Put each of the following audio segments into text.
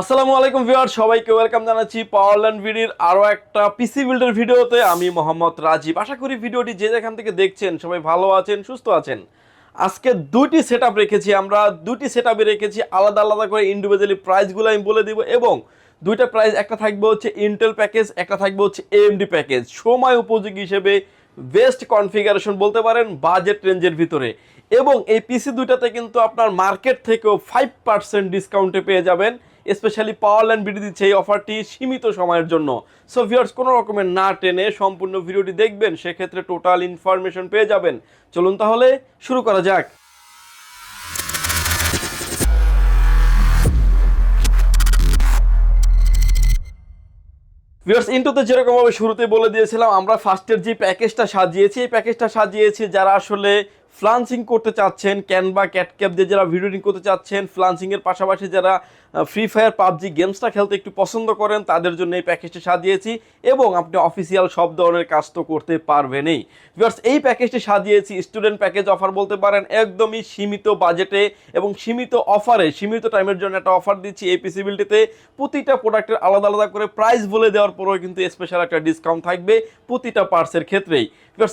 আসসালামু আলাইকুম ভিউয়ার সবাইকে ওয়েলকাম জানাচ্ছি পাওয়ারল্যান্ড ভিডির আরও একটা পিসি বিল্ডের ভিডিওতে। আমি মোহাম্মদ রাজীব। আশা করি ভিডিওটি যে যেখান থেকে দেখছেন সবাই ভালো আছেন, সুস্থ আছেন। আজকে দুটি সেট রেখেছি আমরা। দুটি সেট রেখেছি আলাদা আলাদা করে ইন্ডিভিজুয়ালি প্রাইসগুলো আমি বলে দিব এবং দুইটা প্রাইস একটা থাকবে হচ্ছে ইন্টেল প্যাকেজ একটা থাকবে হচ্ছে এএমডি প্যাকেজ সময় উপযোগী হিসেবে বেস্ট কনফিগারেশন বলতে পারেন বাজেট রেঞ্জের ভিতরে। এবং এই পিসি দুইটাতে কিন্তু আপনার মার্কেট থেকেও ফাইভ পার্সেন্ট ডিসকাউন্টে পেয়ে যাবেন। স্পেশালি পাওয়ারল্যান্ড বিডি দিচ্ছে এই অফারটি সীমিত সময়ের জন্য। সো ভিউয়ার্স কোনো রকমের না টেনে সম্পূর্ণ ভিডিওটি দেখবেন, সেক্ষেত্রে টোটাল ইনফরমেশন পেয়ে যাবেন। চলুন তাহলে শুরু করা যাক। ভিউয়ার্স ইন্টুতে যেরকমভাবে শুরুতে বলে দিয়েছিলাম, আমরা ফার্স্টের যে প্যাকেজটা সাজিয়েছি, এই প্যাকেজটা সাজিয়েছি যারা আসলে ফ্লান্সিং করতে চাচ্ছেন, ক্যানভা, ক্যাটক্যাপ দিয়ে যারা ভিডিও ভিডিওটিং করতে চাচ্ছেন ফ্লান্সিংয়ের পাশাপাশি যারা ফ্রি ফায়ার পাবজি গেমসটা খেলতে একটু পছন্দ করেন, তাদের জন্য এই প্যাকেজটি সাজিয়েছি এবং আপনি অফিসিয়াল সব ধরনের কাজ তো করতে পারবেনই। ভিউয়ার্স এই প্যাকেজটি সাজিয়েছি স্টুডেন্ট প্যাকেজ অফার বলতে পারেন, একদমই সীমিত বাজেটে এবং সীমিত অফারে সীমিত টাইমের জন্য একটা অফার দিচ্ছি এই পিসিবিলিটিতে প্রতিটা প্রোডাক্টের আলাদা আলাদা করে প্রাইস বলে দেওয়ার পরেও কিন্তু স্পেশাল একটা ডিসকাউন্ট থাকবে প্রতিটা পার্টসের ক্ষেত্রেই।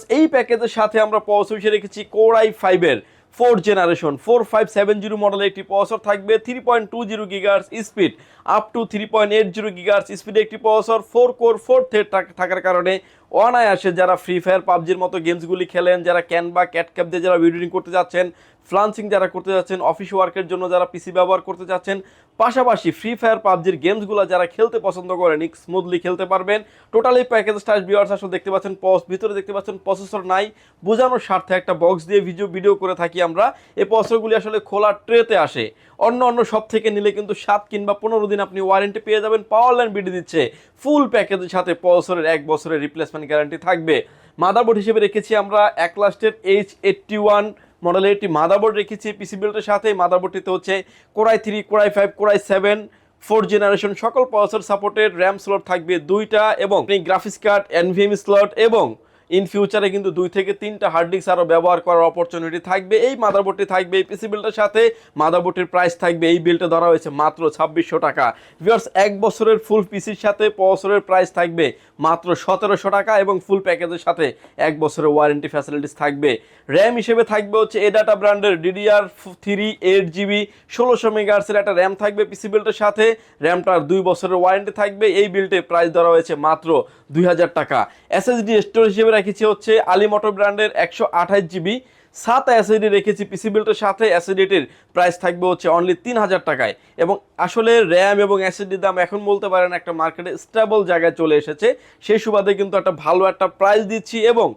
এই প্যাকেজের সাথে আমরা পৌঁছে রেখেছি কোরাই ফাইভের four generation four five seven zero মডেলের একটি পসর থাকবে three point two zero gigahertz speed up to three point eight zero gigahertz স্পিডে একটি processor four core four thread থাকার কারণে অনায়াসে যারা ফ্রি ফায়ার পাবজির মতো গেমসগুলি খেলেন, যারা ক্যানবা ক্যাটক্যাপ দিয়ে যারা ভিডিওটিং করতে যাচ্ছেন ফ্লান্সিং যারা করতে যাচ্ছেন অফিস ওয়ার্কের জন্য যারা পিসি ব্যবহার করতে যাচ্ছেন, পাশাপাশি ফ্রি ফায়ার পাবজির গেমসগুলো যারা খেলতে পছন্দ করেন স্মুথলি খেলতে পারবেন। টোটালি প্যাকেজ স্টাইল বিয়ার্স আসলে দেখতে পাচ্ছেন পস ভিতরে দেখতে পাচ্ছেন প্রসেসর নাই। বোঝানোর স্বার্থে একটা বক্স দিয়ে ভিডিও ভিডিও করে থাকি আমরা। এই প্রসেসরগুলি আসলে খোলা ট্রেতে আসে। অন্য অন্য সব থেকে নিলে কিন্তু সাত কিংবা পনেরো দিন আপনি ওয়ারেন্টি পেয়ে যাবেন পাওয়ার লাইন বিডি দিচ্ছে। ফুল প্যাকেজের সাথে প্রসেসরের এক বছরের রিপ্লেসমেন্ট গ্যারান্টি থাকবে। মাদারবোর্ড হিসেবে রেখেছি আমরা এক লাস্টের এইচ এইটটি ওয়ান মডেলের একটি মাদারবোর্ড রেখেছি পিসি বিল্ডের সাথে। মাদারবোর্ডটিতে হচ্ছে core i three core i five core i seven four generation সকল প্রসেসর সাপোর্টেড র্যাম স্লট থাকবে দুইটা এবং গ্রাফিক্স কার্ড এনভিএম স্লট এবং ইন ফিউচারে কিন্তু দুই থেকে তিনটা হার্ড ডিস্ক আরও ব্যবহার করার অপরচুনিটি থাকবে। এই মাদারবোর্ডটি থাকবে এই পিসি বিলটার সাথে। মাদারবোর্ডের প্রাইস থাকবে এই বিলটা ধরা হয়েছে মাত্র ছাব্বিশশো টাকা। ভিউয়ার্স এক বছরের ফুল পিসির সাথে বছরের প্রাইস থাকবে মাত্র সতেরোশো টাকা এবং ফুল প্যাকেজের সাথে এক বছরের ওয়ারেন্টি ফ্যাসিলিটিস থাকবে। র্যাম হিসেবে থাকবে হচ্ছে এ ডাটা ব্র্যান্ডের ডিডিআর থ্রি এইট জিবি ষোলোশো মেগাহার্সের একটা র্যাম থাকবে পিসি বিলটার সাথে। র্যামটার দুই বছরের ওয়ারেন্টি থাকবে। এই বিলটে প্রাইস ধরা হয়েছে মাত্র দুই হাজার টাকা। এসএসডি স্টোর হিসেবে রেখেছি হচ্ছে আলি মোটর ব্র্যান্ডের একশো আঠাশ জিবি। সাত অ্যাসিডি রেখেছি পিসি বিল্টের সাথে। অ্যাসিডিটির প্রাইস থাকবে হচ্ছে অনলি তিন হাজার টাকায়। এবং আসলে র্যাম এবং অ্যাসিডির দাম এখন বলতে পারেন একটা মার্কেটে স্টেবল জায়গায় চলে এসেছে। সেই সুবাদে কিন্তু একটা ভালো একটা প্রাইস দিচ্ছি এবং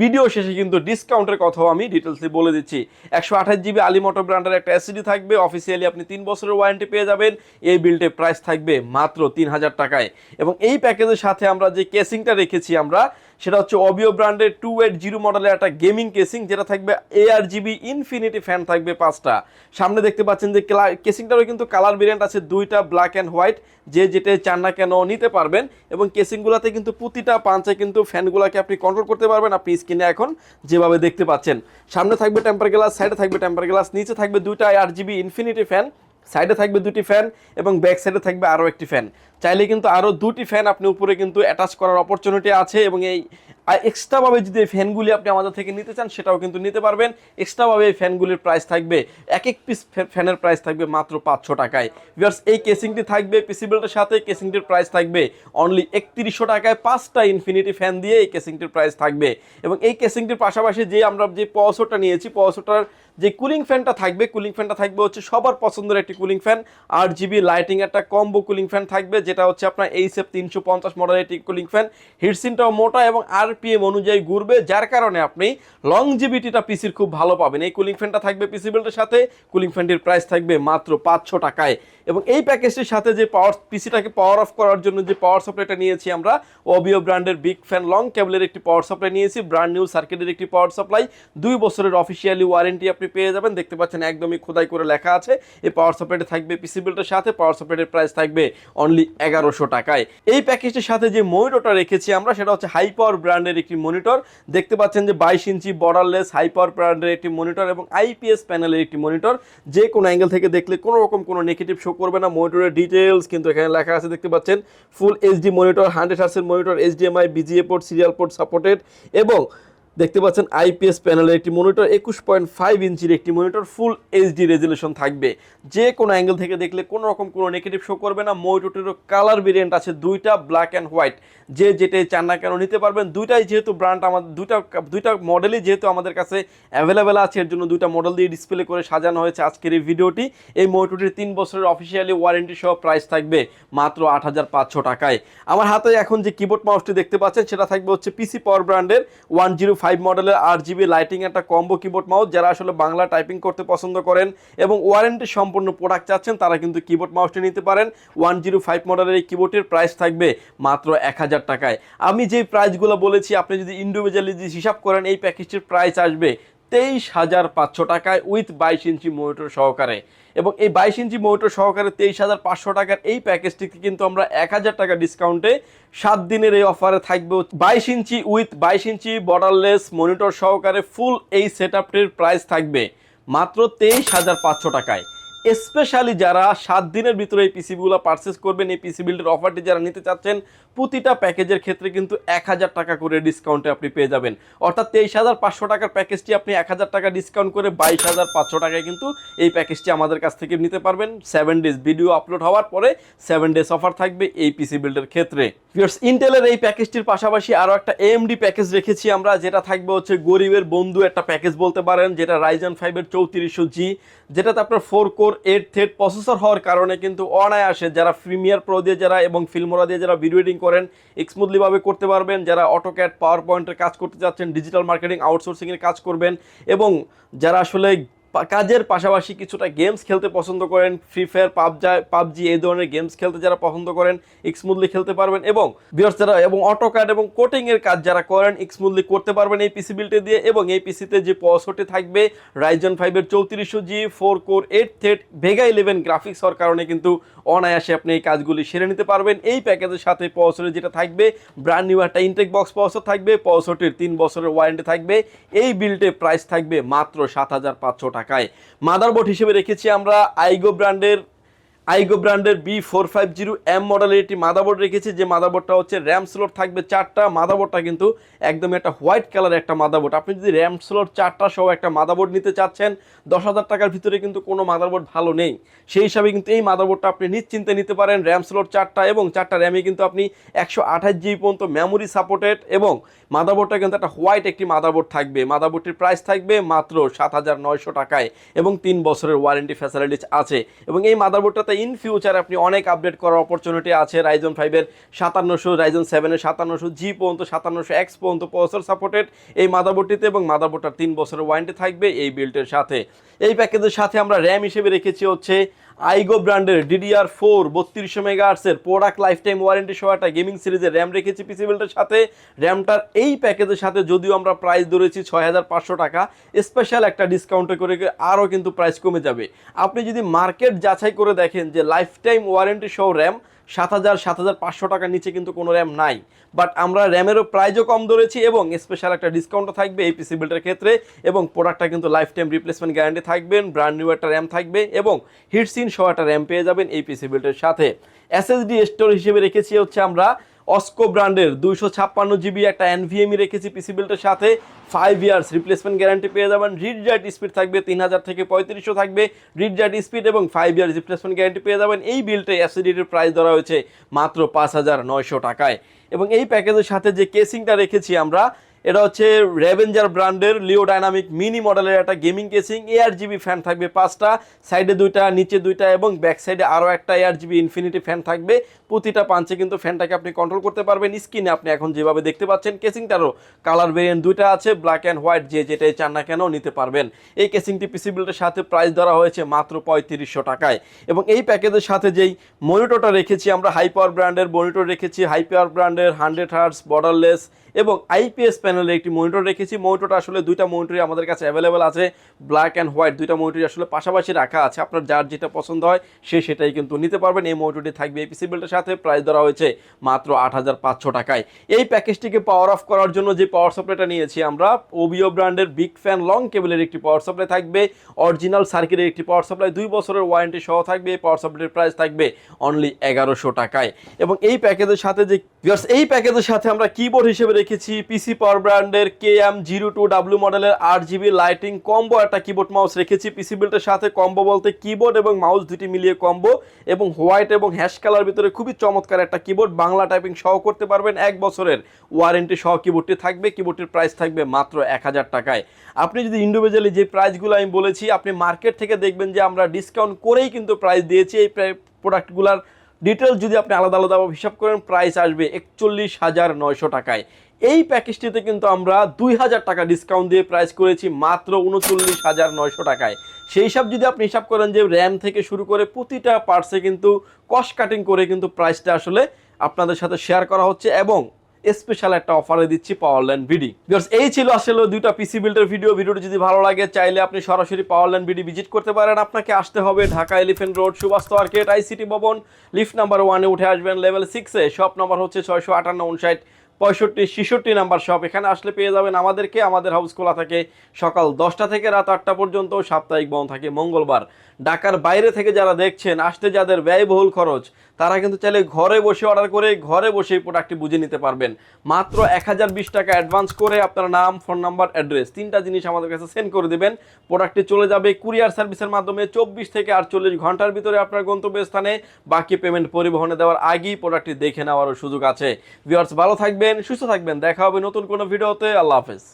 ভিডিও শেষে কিন্তু ডিসকাউন্টের কথাও আমি ডিটেলসে বলে দিচ্ছি। একশো আঠাশ জিবি আলিমোটো ব্র্যান্ডের একটা অ্যাসিডি থাকবে। অফিসিয়ালি আপনি তিন বছরের ওয়ারেন্টি পেয়ে যাবেন। এই বিলটে প্রাইস থাকবে মাত্র তিন হাজার টাকায়। এবং এই প্যাকেজের সাথে আমরা যে কেসিংটা রেখেছি আমরা সেটা হচ্ছে অবিও ব্র্যান্ডের টু এইট জিরো মডেলের একটা গেমিং কেসিং যেটা থাকবে এআর জিবি ইনফিনিটি ফ্যান থাকবে পাঁচটা। সামনে দেখতে পাচ্ছেন যে কেসিংটারও কিন্তু কালার ভেরিয়েন্ট আছে, দুইটা ব্ল্যাক অ্যান্ড হোয়াইট যে যেটা চান না কেন নিতে পারবেন। এবং কেসিংগুলোতে কিন্তু প্রতিটা পাঞ্চে কিন্তু ফ্যানগুলোকে আপনি কন্ট্রোল করতে পারবেন, আপনি স্ক্রিনে এখন যেভাবে দেখতে পাচ্ছেন। সামনে থাকবে টেম্পার গ্লাস সাইডে থাকবে টেম্পার গ্লাস নিচে থাকবে দুইটা আর জিবি ইনফিনিটি ফ্যান সাইডে থাকবে দুটি ফ্যান এবং ব্যাক সাইডে থাকবে আরও একটি ফ্যান। চাইলে কিন্তু আরও দুটি ফ্যান আপনি উপরে কিন্তু অ্যাটাচ করার অপরচুনিটি আছে এবং এই এক্সট্রাভাবে যদি এই ফ্যানগুলি আপনি আমাদের থেকে নিতে চান, সেটাও কিন্তু নিতে পারবেন। এক্সট্রাভাবে এই ফ্যানগুলির প্রাইস থাকবে, এক এক পিস ফ্যানের প্রাইস থাকবে মাত্র পাঁচশো টাকায়। ভিউয়ার্স এই কেসিংটি থাকবে পিসিবিলটার সাথে কেসিংটির প্রাইস থাকবে অনলি একত্রিশশো টাকায়। পাঁচটা ইনফিনিটি ফ্যান দিয়ে এই কেসিংটির প্রাইস থাকবে। এবং এই কেসিংটির পাশাপাশি যে আমরা যে পসোটা নিয়েছি পসোটার যে কুলিং ফ্যানটা থাকবে কুলিং ফ্যানটা থাকবে হচ্ছে সবার পছন্দের একটি কুলিং ফ্যান আট জিবি লাইটিং একটা কম্বো কুলিং ফ্যান থাকবে, যেটা হচ্ছে আপনার এইচএফ তিনশো পঞ্চাশ মডেলের একটি কুলিং ফ্যান হিটসিনটাও মোটা এবং আরপিএম অনুযায়ী ঘুরবে, যার কারণে আপনি লং জিবিটিটা পিসির খুব ভালো পাবেন। এই কুলিং ফ্যানটা থাকবে পিসি বেল্টের সাথে। কুলিং ফ্যানটির প্রাইস থাকবে মাত্র পাঁচশো টাকায়। এবং এই প্যাকেজটির সাথে যে পাওয়ার পিসিটাকে পাওয়ার অফ করার জন্য যে পাওয়ার সাপ্লাইটা নিয়েছি আমরা ওবিও ব্র্যান্ডের বিগ ফ্যান লং কেবলের একটি পাওয়ার সাপ্লাই নিয়েছি ব্র্যান্ড নিউ সার্কিটের একটি পাওয়ার সাপ্লাই দুই বছরের অফিসিয়ালি ওয়ারেন্টি আপনি পেয়ে যাবেন। দেখতে পাচ্ছেন একদমই খোদাই করে লেখা আছে। এই পাওয়ার সাপ্লাইটা থাকবে পিসি বিল্ডের সাথে পাওয়ার সাপ্লাইটের প্রাইস থাকবে অনলি এগারোশো টাকায়। এই প্যাকেজটির সাথে যে মনিটরটা রেখেছি আমরা, সেটা হচ্ছে হাই পাওয়ার ব্র্যান্ডের একটি মনিটর দেখতে পাচ্ছেন যে বাইশ ইঞ্চি বর্ডারলেস হাই পাওয়ার ব্র্যান্ডের একটি মনিটর এবং আইপিএস প্যানেলের একটি মনিটর যে কোনো অ্যাঙ্গেল থেকে দেখলে কোনো রকম কোনো নেগেটিভ শো করবে না মনিটরের ডিটেলস কিন্তু এখানে লেখা আছে, দেখতে পাচ্ছেন full HD monitor hundred হার্সের monitor HDMI VGA port serial port supported এবং দেখতে পাচ্ছেন আইপিএস প্যানেলের একটি মনিটর, একুশ পয়েন্ট ফাইভ ইঞ্চির একটি মনিটর, ফুল এইচডি রেজুলেশন থাকবে। যে কোনো অ্যাঙ্গেল থেকে দেখলে কোনো রকম কোনো নেগেটিভ শো করবে না। মনিটরটিরও কালার ভেরিয়েন্ট আছে, দুইটা ব্ল্যাক অ্যান্ড হোয়াইট যে যেটাই চান না কেন নিতে পারবেন। দুইটাই যেহেতু ব্র্যান্ড আমাদের, দুইটা দুইটা মডেলই যেহেতু আমাদের কাছে অ্যাভেলেবেল আছে, এর জন্য দুইটা মডেল দিয়ে ডিসপ্লে করে সাজানো হয়েছে আজকের এই ভিডিওটি। এই মনিটরটির তিন বছরের অফিসিয়ালি ওয়ারেন্টি সহ প্রাইস থাকবে মাত্র আট হাজার পাঁচশো টাকায়। আমার হাতে এখন যে কিবোর্ড মাউসটি দেখতে পাচ্ছেন, সেটা থাকবে হচ্ছে পিসি পাওয়ার ব্র্যান্ডের ওয়ান জিরো ফাইভ মডেলের আট জিবি লাইটিং একটা কম্বো কিবোর্ড মাউস যারা আসলে বাংলা টাইপিং করতে পছন্দ করেন এবং ওয়ারেন্টি সম্পূর্ণ প্রোডাক্ট চাচ্ছেন, তারা কিন্তু কিবোর্ড মাউসটি নিতে পারেন। ওয়ান জিরো ফাইভ মডেলের এই কিবোর্ডের প্রাইস থাকবে মাত্র এক হাজার টাকায়। আমি যে প্রাইসগুলো বলেছি, আপনি যদি ইন্ডিভিজুয়ালি যদি হিসাব করেন, এই প্যাকেজটির প্রাইস আসবে তেইশ হাজার পাঁচশো টাকায় উইথ বাইশ ইঞ্চি মনিটর সহকারে। এবং এই বাইশ ইঞ্চি মনিটর সহকারে তেইশ হাজার পাঁচশো টাকার এই প্যাকেজটিকে কিন্তু আমরা এক হাজার টাকা ডিসকাউন্টে সাত দিনের এই অফারে থাকবে। বাইশ ইঞ্চি উইথ বাইশ ইঞ্চি বর্ডারলেস মনিটর সহকারে ফুল এই সেট প্রাইস থাকবে মাত্র তেইশ হাজার পাঁচশো টাকায়। স্পেশালি যারা সাত দিনের ভিতরে এই পিসিবিগুলো পারচেস করবেন, এই পিসি বিল্ডের অফারটি যারা নিতে চাচ্ছেন, প্রতিটা প্যাকেজের ক্ষেত্রে কিন্তু এক হাজার টাকা করে ডিসকাউন্টে আপনি পেয়ে যাবেন। অর্থাৎ তেইশ হাজার পাঁচশো টাকার প্যাকেজটি আপনি এক হাজার টাকা ডিসকাউন্ট করে বাইশ হাজার পাঁচশো টাকায় কিন্তু এই প্যাকেজটি আমাদের কাছ থেকে নিতে পারবেন। সেভেন ডেজ ভিডিও আপলোড হওয়ার পরে সেভেন ডেজ অফার থাকবে এই পিসি বিল্ডের ক্ষেত্রে। ইন্টেলের এই প্যাকেজটির পাশাপাশি আরও একটা এমডি প্যাকেজ রেখেছি আমরা, যেটা থাকবে হচ্ছে গরিবের বন্ধু একটা প্যাকেজ বলতে পারেন, যেটা রাইজন ফাইভের চৌত্রিশশো জি যেটাতে আপনার four core eight thread processor হওয়ার কারণে কিন্তু অনায়াসে যারা প্রিমিয়ার প্রো দিয়ে যারা এবং ফিল্মোরা দিয়ে যারা ভিডিও এডিটিং করেন স্মুথলিভাবে করতে পারবেন। যারা অটোক্যাট পাওয়ার পয়েন্টের কাজ করতে যাচ্ছেন ডিজিটাল মার্কেটিং আউটসোর্সিংয়ের কাজ করবেন এবং যারা আসলে কাজের পাশাপাশি কিছুটা গেমস খেলতে পছন্দ করেন। ফ্রি ফায়ার পাবজা পাবজি এই ধরনের গেমস খেলতে যারা পছন্দ করেন স্মুথলি খেলতে পারবেন এবং বিয়ার্স যারা এবং এবং কোটিং এর কাজ যারা করেন স্মুথলি করতে পারবেন এই পিসি বিল্টে দিয়ে এবং এই পিসিতে যে পসোটি থাকবে রাইজন ফাইভের চৌত্রিশশো জি ফোর কোর এইট থেট ভেগা ইলেভেন গ্রাফিক্স হওয়ার কারণে কিন্তু অনায়াসে আপনি এই কাজগুলি সেরে নিতে পারবেন। এই প্যাকেজের সাথে পসরের যেটা থাকবে ব্র্যান্ড নিউ একটা ইনটেক বক্স পসর থাকবে পসরটির তিন বছরের ওয়ারেন্টি থাকবে। এই বিল্টে প্রাইস থাকবে মাত্র সাত হাজার পাঁচশো টাকায় মাদারবোর্ড হিসেবে রেখেছি আমরা আইগো ব্র্যান্ডের আইগো ব্র্যান্ডের B four five zero M মডেলের একটি মাদারবোর্ড রেখেছি। যে মাদারবোর্ডটা হচ্ছে র্যাম স্লট থাকবে চারটা। মাদারবোর্ডটা কিন্তু একদম একটা হোয়াইট কালারের একটা মাদারবোর্ড আপনি যদি র্যাম স্লট চারটা সহ একটা মাদারবোর্ড নিতে চাচ্ছেন, দশ হাজার টাকার ভিতরে কিন্তু কোনো মাদারবোর্ড ভালো নেই। সেই হিসাবে কিন্তু এই মাদারবোর্ডটা আপনি নিশ্চিন্তে নিতে পারেন র্যাম স্লট চারটা এবং চারটা র্যামে কিন্তু আপনি একশো আঠাশ জিবি পর্যন্ত মেমোরি সাপোর্টেড এবং মাদারবোর্ডটা কিন্তু একটা হোয়াইট একটি মাদারবোর্ড থাকবে। মাদারবোর্ডটির প্রাইস থাকবে মাত্র সাত হাজার নয়শো টাকায় এবং তিন বছরের ওয়ারেন্টি ফ্যাসিলিটিস আছে। এবং এই মাদারবোর্ডটাতে ইন ফিউচার আপনি অনেক আপডেট করার অপরচুনিটি আছে রাইজন ফাইভের সাতান্নশো রাইজন সেভেনের সাতান্নশো জি পর্যন্ত সাতান্নশো এক্স পর্যন্ত প্রসেসর সাপোর্টেড এই মাদাবোর্ডটিতে এবং মাদাবোর্ডটার তিন বছরের ওয়ারেন্টি থাকবে এই বিল্টের সাথে। এই প্যাকেজের সাথে আমরা র্যাম হিসেবে রেখেছি হচ্ছে আইগো ব্র্যান্ডের ডিডিআর ফোর বত্রিশশো মেগাহার্সের প্রোডাক্ট লাইফ টাইম ওয়ারেন্টি সহ একটা গেমিং সিরিজের র্যাম রেখেছি পিসি বিল্টের সাথে। র্যামটার এই প্যাকেজের সাথে যদিও আমরা প্রাইস ধরেছি ছয় হাজার পাঁচশো টাকা, স্পেশাল একটা ডিসকাউন্টে করে আরও কিন্তু প্রাইস কমে যাবে। আপনি যদি মার্কেট যাচাই করে দেখেন যে লাইফ টাইম ওয়ারেন্টি সহ র্যাম সাত হাজার সাত হাজার পাঁচশো টাকার নিচে কিন্তু কোনো র্যাম নাই। বাট আমরা র্যামেরও প্রাইজও কম ধরেছি এবং স্পেশাল একটা ডিসকাউন্টও থাকবে এই পিসি বিল্ডের ক্ষেত্রে এবং প্রোডাক্টটা কিন্তু লাইফ টাইম রিপ্লেসমেন্ট গ্যারান্টি থাকবেন ব্র্যান্ড নিউ একটা র্যাম থাকবে এবং হিটসিন সহ একটা র্যাম পেয়ে যাবেন এই পিসি বিল্ডের সাথে। এসএসডি স্টোর হিসেবে রেখেছি হচ্ছে আমরা অস্কো ব্র্যান্ডের দুইশো ছাপ্পান্ন জিবি একটা এনভিএমই রেখেছি পিসি বিল্টের সাথে। ফাইভ ইয়ার্স রিপ্লেসমেন্ট গ্যারান্টি পেয়ে যাবেন। রিড জাইট স্পিড থাকবে তিন হাজার থেকে পঁয়ত্রিশশো থাকবে। রিড জাইট স্পিড এবং ফাইভ ইয়ার্স রিপ্লেসমেন্ট গ্যারান্টি পেয়ে যাবেন। এই বিলটে অ্যাসিডিটির প্রাইস ধরা হয়েছে মাত্র পাঁচ হাজার নয়শো টাকায়। এবং এই প্যাকেজের সাথে যে কেসিংটা রেখেছি আমরা এটা হচ্ছে রেভেঞ্জার ব্র্যান্ডের লিও ডাইনামিক মিনি মডেলের একটা gaming casing A R GB fan থাকবে পাঁচটা সাইডে দুইটা, নিচে দুইটা এবং ব্যাক সাইডে আরও একটা এআর জিবি ইনফিনিটি ফ্যান থাকবে। প্রতিটা পাঞ্চে কিন্তু ফ্যানটাকে আপনি কন্ট্রোল করতে পারবেন। স্ক্রিনে আপনি এখন যেভাবে দেখতে পাচ্ছেন কেসিংটারও কালার ভেরিয়েন্ট দুইটা আছে ব্ল্যাক অ্যান্ড হোয়াইট যে যেটাই চান না কেন নিতে পারবেন। এই কেসিংটি পিসি সাথে প্রাইস ধরা হয়েছে মাত্র পঁয়ত্রিশশো টাকায়। এবং এই প্যাকেজের সাথে যেই মনিটরটা রেখেছি, আমরা হাই পাওয়ার ব্র্যান্ডের মনিটর রেখেছি হাই পাওয়ার ব্র্যান্ডের হান্ড্রেড হার্টস বর্ডারলেস এবং আইপিএস প্যানেলের একটি মনিটর রেখেছি। মনিটরটা আসলে দুইটা মনিটরই আমাদের কাছে অ্যাভেলেবেল আছে। ব্ল্যাক অ্যান্ড হোয়াইট দুইটা মনিটরই আসলে পাশাপাশি রাখা আছে। আপনার যার যেটা পছন্দ হয়, সে সেটাই কিন্তু নিতে পারবেন। এই মনিটরটি থাকবে এই পিসি সাথে। প্রাইস ধরা হয়েছে মাত্র আট হাজার পাঁচশো টাকায়। এই প্যাকেজটিকে পাওয়ার অফ করার জন্য যে পাওয়ার সাপ্লাইটা নিয়েছি আমরা ওবিও ব্র্যান্ডের বিগ ফ্যান লং কেবলের একটি পাওয়ার সাপ্লাই থাকবে। অরিজিনাল সার্কিটের একটি পাওয়ার সাপ্লাই দুই বছরের ওয়ারেন্টি সহ থাকবে। এই পাওয়ার সাপ্লাইয়ের প্রাইস থাকবে অনলি এগারোশো টাকায়। এবং এই প্যাকেজের সাথে যে এই প্যাকেজের সাথে আমরা কিবোর্ড হিসেবে রেখেছি পিসি পাওয়ার ব্র্যান্ডের K M zero two W মডেলের আট জিবি লাইটিং কম্বো একটা কিবোর্ড মাউস রেখেছি। পিসি বিল্টের সাথে কম্বো বলতে কিবোর্ড এবং মাউস দুটি মিলিয়ে কম্বো এবং হোয়াইট এবং হ্যাশ কালার ভিতরে খুবই চমৎকার একটা কিবোর্ড বাংলা টাইপিং সহ করতে পারবেন এক বছরের ওয়ারেন্টি সহ কিবোর্ডটি থাকবে। কিবোর্ডটির প্রাইস থাকবে মাত্র এক হাজার টাকায়। আপনি যদি ইন্ডিভিজুয়ালি যে প্রাইসগুলো আমি বলেছি, আপনি মার্কেট থেকে দেখবেন যে আমরা ডিসকাউন্ট করেই কিন্তু প্রাইস দিয়েছি। এই প্রোডাক্টগুলোর ডিটেলস যদি আপনি আলাদা আলাদাভাবে হিসাব করেন প্রাইস আসবে একচল্লিশ হাজার নয়শো টাকায়। এই প্যাকেজটিতে কিন্তু আমরা দুই হাজার টাকা ডিসকাউন্ট দিয়ে প্রাইস করেছি মাত্র উনচল্লিশ হাজার নয়শো টাকায়। সেই সব যদি আপনি হিসাব করেন যে র্যাম থেকে শুরু করে প্রতিটা পার্টসে কিন্তু কস্ট কাটিং করে কিন্তু প্রাইসটা আসলে আপনাদের সাথে শেয়ার করা হচ্ছে এবং স্পেশাল একটা অফারে দিচ্ছি পাওয়ারল্যান্ড বিডি এই ছিল আসলে দুইটা পিসি বিল্ডের ভিডিও ভিডিওটি যদি ভালো লাগে, চাইলে আপনি সরাসরি পাওয়ারল্যান্ড বিডি ভিজিট করতে পারেন। আপনাকে আসতে হবে Dhaka elephant road Subhash market ICT Bhaban. Lift number ওয়ানে উঠে আসবেন লেভেল সিক্সে শপ নাম্বার হচ্ছে ছয়শো আটান্ন, উনষাট, পঁয়ষট্টি, ছেষট্টি নাম্বার শপ এখানে আসলে পেয়ে যাবেন আমাদেরকে। আমাদের হাউস খোলা থাকে সকাল দশটা থেকে রাত আটটা পর্যন্ত। সাপ্তাহিক বন্ধ থাকে মঙ্গলবার। ঢাকার বাইরে থেকে যারা দেখছেন, আসতে যাদের ব্যয়বহুল খরচ, তারা কিন্তু চাইলে ঘরে বসে অর্ডার করে ঘরে বসে এই প্রোডাক্টটি বুঝে নিতে পারবেন। মাত্র এক হাজার বিশ টাকা অ্যাডভান্স করে আপনার নাম ফোন নাম্বার অ্যাড্রেস তিনটা জিনিস আমাদের কাছে সেন্ড করে দেবেন। প্রোডাক্টটি চলে যাবে কুরিয়ার সার্ভিসের মাধ্যমে চব্বিশ থেকে আটচল্লিশ ঘণ্টার ভিতরে আপনার গন্তব্যস্থানে। বাকি পেমেন্ট পরিবহনে দেওয়ার আগেই প্রোডাক্টটি দেখে নেওয়ারও সুযোগ আছে। ভিউয়ার্স ভালো থাকবেন, সুস্থ থাকবেন। দেখা হবে নতুন কোনো ভিডিওতে। আল্লাহ হাফেজ।